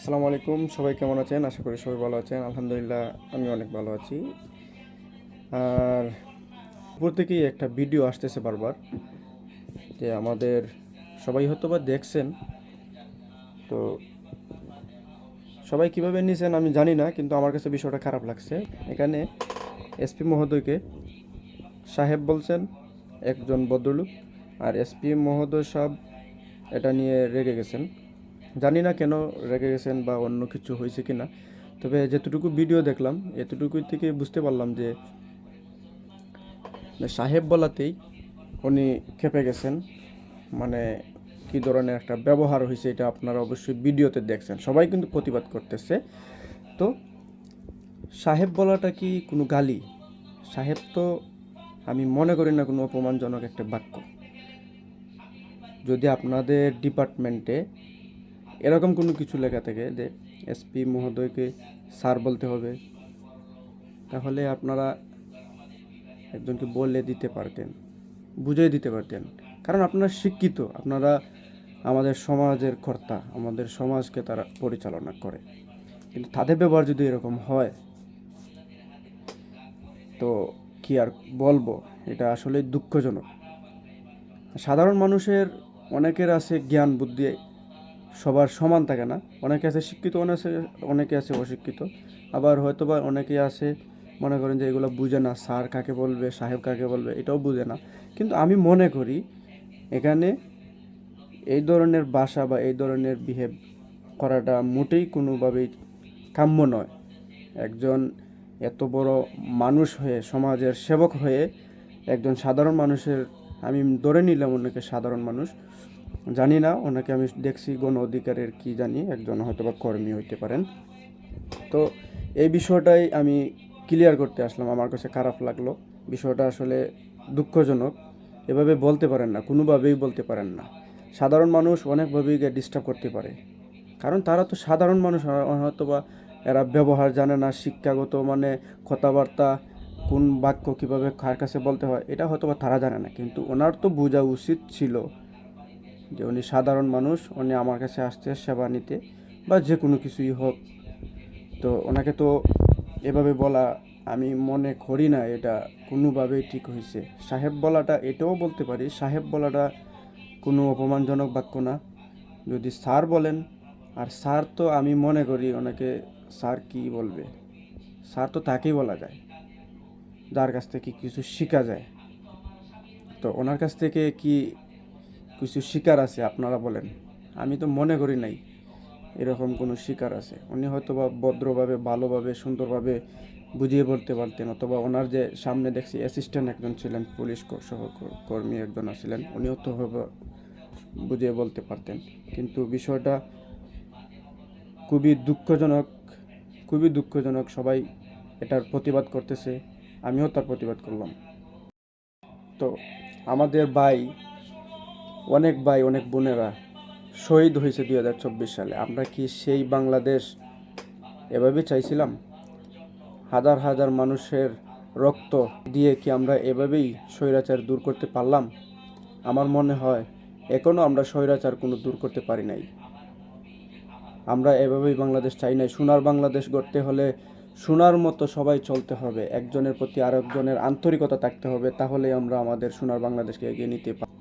আসসালামু আলাইকুম, সবাই কেমন আছেন? আশা করি সবাই ভালো আছেন। আলহামদুলিল্লাহ, আমি অনেক ভালো আছি। আর উপর থেকেই একটা ভিডিও আসতেছে বারবার যে আমাদের সবাই হয়তো বা দেখছেন। তো সবাই কীভাবে নিয়েছেন আমি জানি না, কিন্তু আমার কাছে বিষয়টা খারাপ লাগছে। এখানে এসপি মহোদয়কে সাহেব বলছেন, একজন ভদ্রলোক। আর এসপি মহোদয় সাহেব এটা নিয়ে রেগে গেছেন। জানি না কেন রেগে গেছেন বা অন্য কিছু হয়েছে কি না তবে যেতটুকু ভিডিও দেখলাম, এতটুকু থেকে বুঝতে পারলাম যে, সাহেব বলাতেই উনি খেপে গেছেন। মানে কি ধরনের একটা ব্যবহার হয়েছে এটা আপনারা অবশ্যই ভিডিওতে দেখছেন। সবাই কিন্তু প্রতিবাদ করতেছে। তো সাহেব বলাটা কি কোনো গালি? সাহেব তো, আমি মনে করি না কোনো অপমানজনক একটা বাক্য। যদি আপনাদের ডিপার্টমেন্টে এরকম কোনো কিছু লেখা থাকে যে এসপি মহোদয়কে স্যার বলতে হবে। তাহলে আপনারা একজনকে বলে দিতে পারতেন, বুঝিয়ে দিতে পারতেন। কারণ আপনারা শিক্ষিত, আপনারা আমাদের সমাজের কর্তা, আমাদের সমাজকে তারা পরিচালনা করে। কিন্তু তাদের ব্যবহার যদি এরকম হয়, তো কি আর বলব? এটা আসলে দুঃখজনক। সাধারণ মানুষের অনেকের আছে জ্ঞান বুদ্ধি সবার সমান থাকে না। অনেকে আছে শিক্ষিত, অনেকে অনেকে আছে অশিক্ষিত। আবার হয়তো বা অনেকে আছে, মনে করেন যে এগুলো বুঝে না, স্যার কাকে বলবে, সাহেব কাকে বলবে, এটাও বুঝে না। কিন্তু আমি মনে করি, এখানে এই ধরনের বাসা বা এই ধরনের বিহেভ করাটা মোটেই কোনোভাবেই কাম্য নয়। একজন এত বড় মানুষ হয়ে, সমাজের সেবক হয়ে, একজন সাধারণ মানুষের, আমি ধরে নিলাম অনেকে সাধারণ মানুষ জানি না, ওনাকে আমি দেখছি, গণ অধিকারের কি জানি, একজন হয়তো বা কর্মী হইতে পারেন। তো এই বিষয়টাই আমি ক্লিয়ার করতে আসলাম, আমার কাছে খারাপ লাগল। বিষয়টা আসলে দুঃখজনক। এভাবে বলতে পারেন না, কোনোভাবেই বলতে পারেন না। সাধারণ মানুষ অনেকভাবেই ডিস্টার্ব করতে পারে। কারণ তারা তো সাধারণ মানুষ হয়তো বা এরা ব্যবহার জানে না, শিক্ষাগত মানে কথাবার্তা, কোন বাক্য কীভাবে কার কাছে বলতে হয়, এটা হয়তো বা তারা জানে না। কিন্তু ওনার তো বোঝা উচিত ছিল যে উনি সাধারণ মানুষ, উনি আমার কাছে আসছে সেবা নিতে, বা যে কোনো কিছুই হোক। তো ওনাকে তো এভাবে বলা আমি মনে করি না, এটা কোনোভাবেই ঠিক হয়েছে। সাহেব বলাটা, এটাও বলতে পারি, সাহেব বলাটা কোনো অপমানজনক বাক্য না। যদি স্যার বলেন, আর স্যার তো আমি মনে করি ওনাকে স্যার কি বলবে? স্যার তো তাকেই বলা যায়, যার কাছ থেকে কিছু শেখা যায়। তো ওনার কাছ থেকে কি কিছু শিকার আছে, আপনারা বলেন। আমি তো মনে করি নাই এরকম কোনো শিকার আছে। উনি হয়তো বা ভদ্রভাবে, ভালোভাবে, সুন্দরভাবে বুঝিয়ে বলতে পারতেন, অথবা ওনার যে সামনে দেখছি অ্যাসিস্ট্যান্ট একজন ছিলেন, পুলিশ সহকর্মী একজন ছিলেন উনিও তো বুঝিয়ে বলতে পারতেন। কিন্তু বিষয়টা খুবই দুঃখজনক খুবই দুঃখজনক, সবাই এটার প্রতিবাদ করতেছে, আমিও তার প্রতিবাদ করলাম। তো আমাদের ভাই অনেক ভাই, অনেক বোনেরা শহীদ হয়েছে দুই হাজার চব্বিশ সালে। আমরা কি সেই বাংলাদেশ এভাবে চাইছিলাম? হাজার হাজার মানুষের রক্ত দিয়ে কি আমরা এভাবেই স্বৈরাচার দূর করতে পারলাম? আমার মনে হয় এখনও আমরা স্বৈরাচার কোনো দূর করতে পারি নাই। আমরা এভাবেই বাংলাদেশ চাই নাই। সোনার বাংলাদেশ গড়তে হলে সোনার মতো সবাই চলতে হবে। একজনের প্রতি আরেকজনের আন্তরিকতা থাকতে হবে। তাহলে আমরা আমাদের সোনার বাংলাদেশকে এগিয়ে নিতে পারি